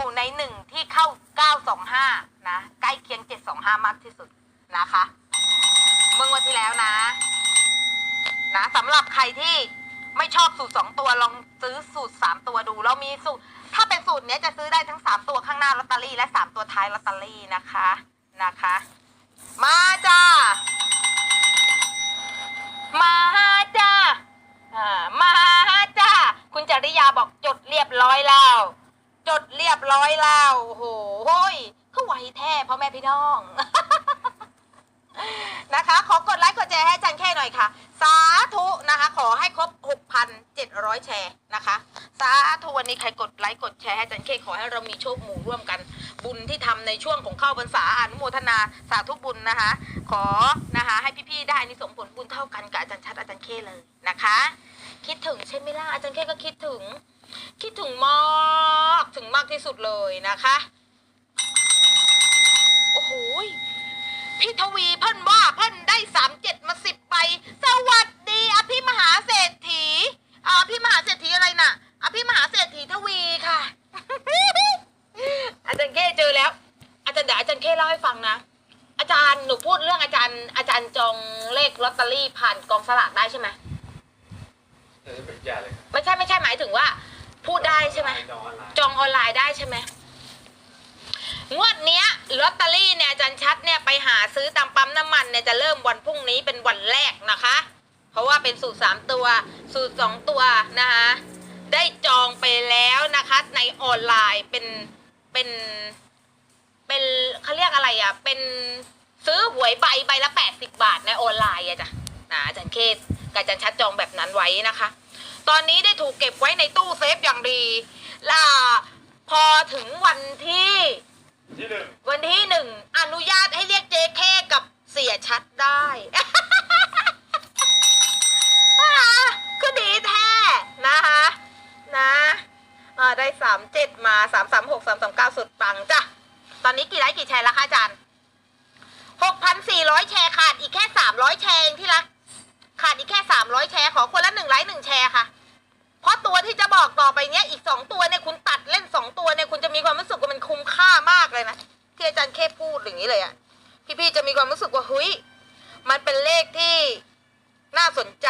อยู่ในหนึ่งที่เข้า 925 นะ ใกล้เคียง 725 มากที่สุดนะคะ เมื่อวันที่แล้วนะ นะสำหรับใครที่ไม่ชอบสูตร 2 ตัวลองซื้อสูตร 3 ตัวดู เรามีสูตร ถ้าเป็นสูตรเนี้ยจะซื้อได้ทั้ง 3 ตัวข้างหน้าลอตเตอรี่และ 3 ตัวท้ายลอตเตอรี่นะคะนะคะ มาจ้ามาจ้าอ่ามาจ้าคุณจริยาบอกจดเรียบร้อยแล้ว จดเรียบร้อยแล้วโหโห้ยก็ไหวแท้พ่อแม่พี่น้องนะคะ ขอกดไลค์กดแชร์ให้จันแค่หน่อยค่ะ สาธุนะคะ ขอให้ครบ 6,700 แชร์นะคะ สาธุวันนี้ใครกดไลค์กดแชร์ให้จันเคขอให้เรามีโชคหมู่ร่วมกัน บุญที่ทำในช่วงของเข้าพรรษาอนุโมทนาสาธุบุญนะคะ ขอนะคะ ให้พี่ๆได้นิสงผลบุญเท่ากันกับอาจารย์ชัดอาจารย์เคเลยนะคะ คิดถึงใช่ไหมล่ะอาจารย์เคก็คิดถึง คิดถึงมากถึงมากที่สุดเลยนะคะ โอ้โหยพี่ทวีเพิ่นว่าเพิ่นได้สามเจ็ดมาสิบไป สวัสดีอภิมหาเศรษฐีอ่าอภิมหาเศรษฐีอะไรน่ะอภิมหาเศรษฐีทวีค่ะ อาจารย์เคเจอแล้ว อาจารย์เดี๋ยวอาจารย์เคเล่าให้ฟังนะ อาจารย์หนูพูดเรื่องอาจารย์ อาจารย์จองเลขลอตเตอรี่ผ่านกองสลากได้ใช่ไหมเออเป็นยาเลยครับไม่ใช่ไม่ใช่หมายถึงว่า พูดได้ใช่ไหมจองออนไลน์จองออนไลน์ได้ใช่ไหมงวดเนี้ยลอตเตอรี่เนี่ยอาจารย์ชัดเนี่ยไปหาซื้อตามปั๊มน้ำมันเนี่ยจะเริ่มวันพรุ่งนี้เป็นวันแรกนะคะ เพราะว่าเป็นสูตรสามตัว สูตรสองตัวนะคะได้จองไปแล้วนะคะในออนไลน์เป็นเป็นเป็นเขาเรียกอะไรอะ เป็นซื้อหวยใบใบละแปดสิบบาทในออนไลน์อะจ้ะนะอาจารย์เคสกับอาจารย์ชัดจองแบบนั้นไว้นะคะ ตอนนี้ได้ถูกเก็บไว้ในตู้เซฟอย่างดีล่ะพอถึงวันที่ที่หนึ่งวันที่หนึ่งอนุญาตให้เรียกเจเคกับเสียชัดได้อ่าก็ดีแท้นะคะนะอ่าได้สามเจ็ดมาสามสามหกสามสามเก้าสุดปังจ้ะ ตอนนี้กี่ไลค์กี่แชร์แล้วคะอาจารย์หกพันสี่ร้อยแชร์ขาดอีกแค่สามร้อยแชร์เองที่รักขาดอีกแค่สามร้อยแชร์ขอคนละหนึ่งไลค์หนึ่งแชร์ค่ะ เพราะตัวที่จะบอกต่อไปเนี้ยอีกสองตัวเนี่ยคุณตัดเล่นสองตัวเนี่ยคุณจะมีความรู้สึกว่ามันคุ้มค่ามากเลยนะที่อาจารย์เคพูดอย่างนี้เลยอะพี่ๆจะมีความรู้สึกว่าเฮ้ยมันเป็นเลขที่น่าสนใจ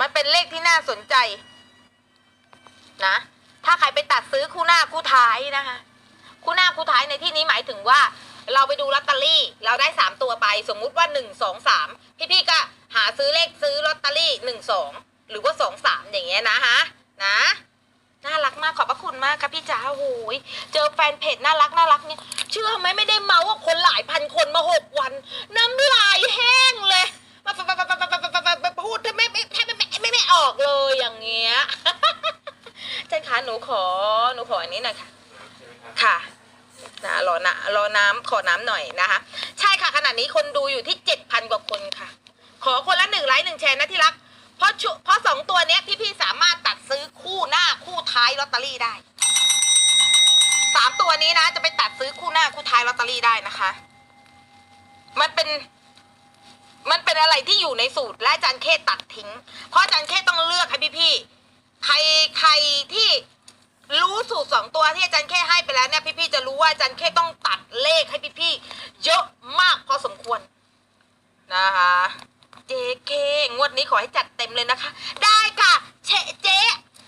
มันเป็นเลขที่น่าสนใจ นะ ถ้าใครไปตัดซื้อคู่หน้าคู่ท้ายนะคะคู่หน้าคู่ท้ายในที่นี้หมายถึงว่า เราไปดูลอตเตอรี่ เราได้สามตัวไป สมมุติว่าหนึ่งสองสามพี่ๆก็หาซื้อเลขซื้อลอตเตอรี่หนึ่งสอง หรือว่าสองสามอย่างเงี้ยนะฮะนะน่ารักมากขอบพระคุณมากครับพี่จ๋าโอ้ยเจอแฟนเพจน่ารักน่ารักเนี่ยเชื่อไหมไม่ได้เมาว่าคนหลายพันคนมาหกวัน น้ำลายแห้งเลยมาพูดแทบไม่ไม่แทบไม่ไม่ไม่ไม่ออกเลยอย่างเงี้ยเจ้าคะหนูขอหนูขออันนี้หน่อยค่ะ ค่ะนะรอนะรอน้ำขอน้ำหน่อยนะคะ ใช่ค่ะขณะนี้คนดูอยู่ที่เจ็ดพันกว่าคนค่ะ ขอคนละหนึ่งไลค์หนึ่งแชร์นะที่รัก ราะชุเพราะสองตัวเนี้ยพี่ๆสามารถตัดซื้อคู่หน้าคู่ท้ายลอตเตอรี่ได้สามตัวนี้นะจะไปตัดซื้อคู่หน้าคู่ท้ายลอตเตอรี่ได้นะคะ มันเป็น มันเป็นอะไรที่อยู่ในสูตรและอาจารย์เคตัดทิ้ง เพราะอาจารย์เคต้องเลือกให้พี่ๆใครใครที่รู้สูตรสองตัวที่อาจารย์แค่ให้ไปแล้วเนี่ยพี่ๆจะรู้ว่าอาจารย์แค่ต้องตัดเลขให้พี่ๆเยอะมากพอสมควรนะคะ JK งวด นี้ขอให้จัดเต็มเลยนะคะ ได้ค่ะเชเจ๊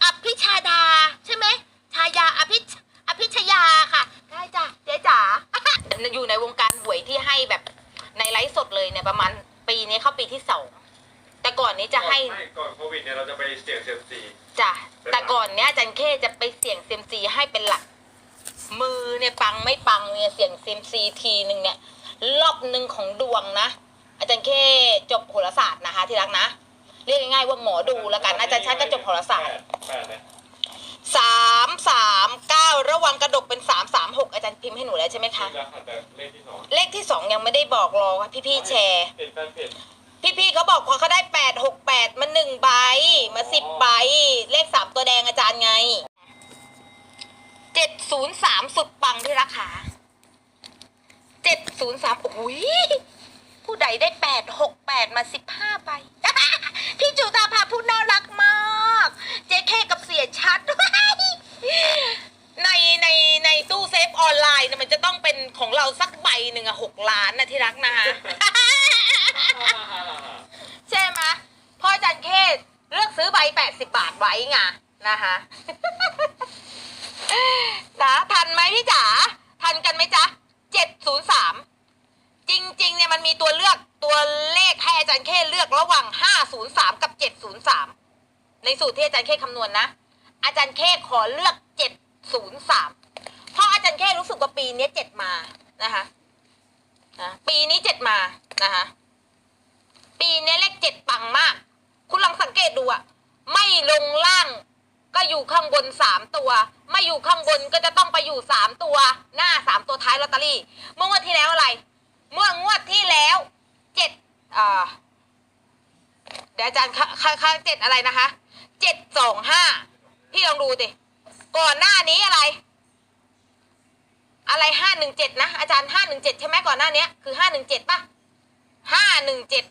อภิชาดา ใช่ไหมชายาอภิชอภิชยาค่ะ ได้จ้ะเจ๊จ๋า อยู่ในวงการหวยที่ให้แบบในไลฟ์สดเลยเนี่ยประมาณปีนี้เข้าปีที่สองแต่ก่อนนี้จะให้ไม่ก่อนโควิดเนี่ยเราจะไปเสี่ยงเซียมซีจ้ะแต่ก่อนเนี้ยอาจันเคจะไปเสี่ยงเซยมซีให้เป็นหลัก มือเนี่ยปังไม่ปังเนี่ยเสี่ยงเซยมซีทีหนึ่งเนี่ยรอบหนึ่งของดวงนะ อาจารย์เคจบโหราศาสตร์นะคะที่รักนะ เรียกง่ายๆว่าหมอดูแล้วกัน อาจารย์ชัดก็จบโหราศาสตร์แปดเนี่ยสามสามเก้าระวังกระดกเป็นสามสามหกอาจารย์พิมพ์ให้หนูแล้วใช่ไหมคะแล้วค่ะแต่เลขที่สองเลขที่สองยังไม่ได้บอกรอค่ะพี่ๆแชร์เป็นแฟนเพจพี่ๆเขาบอกพอเขาได้แปดหกแปดมาหนึ่งใบมาสิบใบเลขสามตัวแดงอาจารย์ไงเจ็ดศูนย์สามสุดปังที่ราคาเจ็ดศูนย์สามโอ้ยผู้ใดได้แปดหกแปดมาสิบห้าใบ พี่จุตาภาพูดน่ารักมากเจ๊เคกับเสียชัด ในในในตู้เซฟออนไลน์มันจะต้องเป็นของเราสักใบหนึ่งอะหกล้านนะที่รักนะคะใช่ไหมพ่อจันเคสเลือกซื้อใบแปดสิบาทไว้ไงนะคะนะทันไหมพี่จ๋าทันกันไหมจ๊ะเจ็ดศูนย์สามจริง ๆ เนี่ยมันมีตัวเลือก ตัวเลขให้อาจารย์เคเลือกระหว่างห้าศูนย์สามกับเจ็ดศูนย์สามในสูตรที่อาจารย์เคคำนวณนะ อาจารย์เคขอเลือกเจ็ดศูนย์สามเพราะอาจารย์เครู้สึกว่าปีนี้เจ็ดมานะคะนะปีนี้เจ็ดมานะคะปีนี้เลขเจ็ดปังมาก คุณลองสังเกตดูอะไม่ลงล่างก็อยู่ข้างบนสามตัว ไม่อยู่ข้างบนก็จะต้องไปอยู่สามตัว หน้าสามตัวท้ายลอตเตอรี่เมื่องวดที่แล้วอะไร เมื่องวดที่แล้ว อ่าเดี๋ยวอาจารย์ค่าค่าเจ็ดอะไรนะคะเจ็ดสองห้าพี่ลองดูดิก่อนหน้านี้อะไร อะไรห้าหนึ่งเจ็ดนะอาจารย์ห้าหนึ่งเจ็ดใช่ไหมก่อนหน้านี้คือห้าหนึ่งเจ็ดป่ะห้าหนึ่งเจ็ด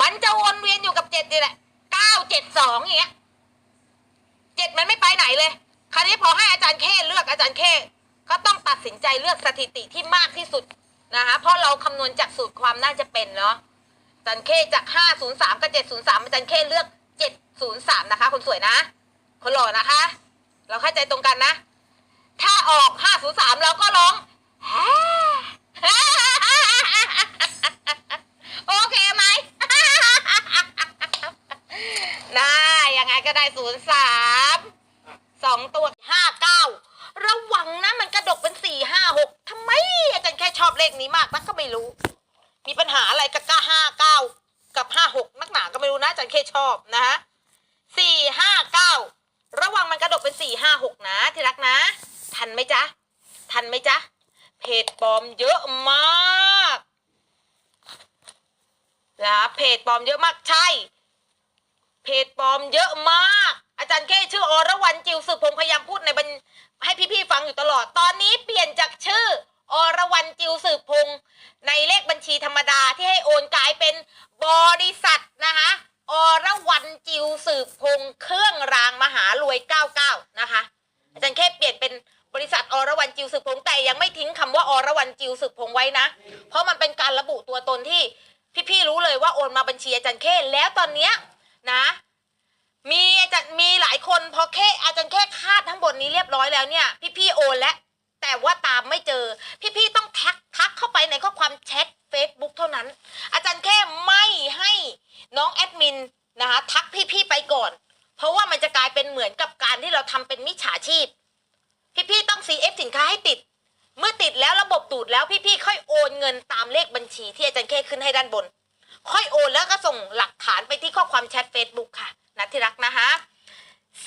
มันจะวนเวียนอยู่กับเจ็ดนี่แหละเก้าเจ็ดสองอย่างเงี้ยเจ็ดมันไม่ไปไหนเลยคราวนี้พอให้อาจารย์เคเลือกอาจารย์เคก็ต้องตัดสินใจเลือกสถิติที่มากที่สุดนะคะเพราะเราคำนวณจากสูตรความน่าจะเป็นเนาะ จารย์เคจากห้าศูนย์สามกับเจ็ดศูนย์สามอาจารย์เคเลือกเจ็ดศูนย์สามนะคะ คนสวยนะ คนหล่อนะคะ เราเข้าใจตรงกันนะ ถ้าออกห้าศูนย์สามเราก็ร้องโอเคไหมได้ยังไงก็ได้ศูนย์สามสองตัวห้าเก้าระวังนะ มันกระดกเป็นสี่ห้าหกทำไมอาจารย์แค่ชอบเลขนี้มากนักก็ไม่รู้ มีปัญหาอะไรกับก้าห้าเก้ากับห้าหกนักหนา ก็ไม่รู้นะอาจารย์แค่ชอบนะฮะสี่ห้าเก้าระวังมันกระดกเป็นสี่ห้าหกนะที่รักนะ ทันไหมจ๊ะ ทันไหมจ๊ะ เพจปลอมเยอะมากนะเพจปลอมเยอะมากใช่ เพจปลอมเยอะมาก อาจารย์แค่ชื่ออรวรรณจิวสืบผมพยายามพูดในบัญใสืบพงษ์ไว้นะ เพราะมันเป็นการระบุตัวตนที่พี่ๆรู้เลยว่าโอนมาบัญชีอาจารย์แค่แล้วตอนเนี้ยนะ มีอาจารย์มีหลายคนพอแค่อาจารย์แค่คาดทั้งบนนี้เรียบร้อยแล้วเนี่ย พี่ๆโอนแล้วแต่ว่าตามไม่เจอ พี่ๆต้องทักทักเข้าไปในข้อความแชท Facebook เท่านั้น อาจารย์แค่ไม่ให้น้องแอดมินนะคะทักพี่ๆไปก่อน เพราะว่ามันจะกลายเป็นเหมือนกับการที่เราทำเป็นมิจฉาชีพ พี่ๆต้อง CF สินค้าให้ติด เมื่อติดแล้วระบบดูดแล้วพี่ๆค่อยโอนเงินตามเลขบัญชีที่อาจารย์แค่ขึ้นให้ด้านบน ค่อยโอนแล้วก็ส่งหลักฐานไปที่ข้อความแชท Facebook ค่ะนะที่รักนะคะ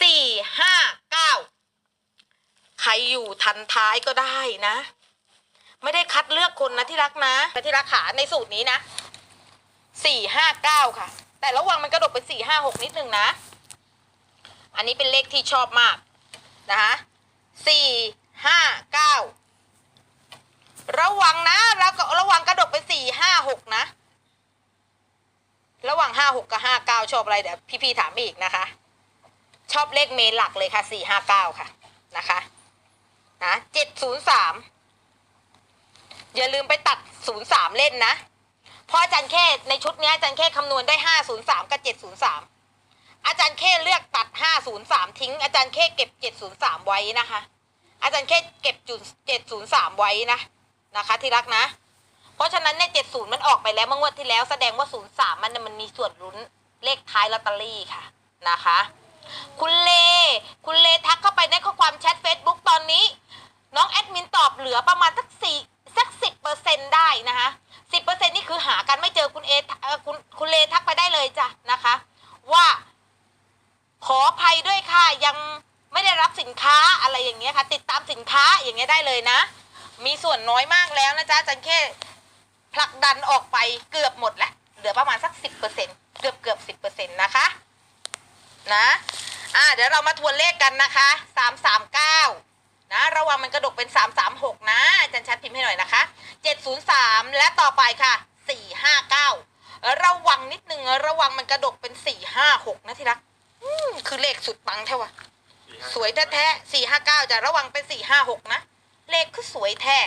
สี่ห้าเก้าใครอยู่ทันท้ายก็ได้นะ ไม่ได้คัดเลือกคนนะที่รักนะที่รักขาในสูตรนี้นะสี่ห้าเก้าค่ะ แต่ระวังมันกระโดกเป็นสี่ห้าหกนิดหนึ่งนะ อันนี้เป็นเลขที่ชอบมากนะคะสี่ห้าเก้าระวังนะแล้วก็ระวังกระดกเป็นสี่ห้าหกนะ ระ หกกับห้าเก้าชอบอะไรเดี๋ยวพี่ๆถามอีกนะคะ ชอบเลขเมนหลักเลยค่ะสี่ห้าเก้าค่ะนะคะนะเจ็ดศูนย์สามอย่าลืมไปตัดศูนย์สามเล่นนะเพราะอาจารย์แค่ในชุดนี้อาจารย์แค่คำนวณได้ห้าศูนย์สามกับเจ็ดศูนย์สามอาจารย์แค่เลือกตัดห้าศูนย์สามทิ้ง อาจารย์แค่เก็บเจ็ดศูนย์สามไว้นะคะ อาจารย์แค่เก็บจุดเจ็ดศูนย์สามไว้นะนะคะ ที่รักนะ ราะฉะนั้นเนี่ยเจ็ดศูนย์มันออกไปแล้วเมื่องวดที่แล้วแสดงว่าศูนย์สามมันมันมีส่วนลุ้นเลขท้ายลอตเตอรี่ค่ะนะคะ คุณเล คุณเลทักเข้าไปในข้อความแชท Facebook ตอนนี้ น้องแอดมินตอบเหลือประมาณสักสี่สักสิบเปอร์เซ็นได้นะคะสิบเปอร์เซ็นนี่คือหากันไม่เจอคุณเอคุณคุณเลทักไปได้เลยจ้ะนะคะ ว่าขออภัยด้วยค่ะยังไม่ได้รับสินค้าอะไรอย่างเงี้ยค่ะ ติดตามสินค้าอย่างเงี้ยได้เลยนะ มีส่วนน้อยมากแล้วนะจ๊ะจันแค่ ผลักดันออกไปเกือบหมดแล้วเหลือประมาณสักสิบเปอร์เซ็นเกือบเกือบสิบเปอร์เซ็นต์นะคะนะอ่าเดี๋ยวเรามาทวนเลขกันนะคะสามสามเก้านะระวังมันกระดกเป็นสามสามหกนะอาจารย์ชัดพิมพ์ให้หน่อยนะคะเจ็ดศูนย์สามและต่อไปค่ะสี่ห้าเก้าระวังนิดนึงระวังมันกระดกเป็นสี่ห้าหกนะที่รักอืมคือเลขสุดปังแท้วะสวยแท้ๆสี่ห้าเก้าจะระวังเป็นสี่ห้าหกนะ เลขคือสวยแท้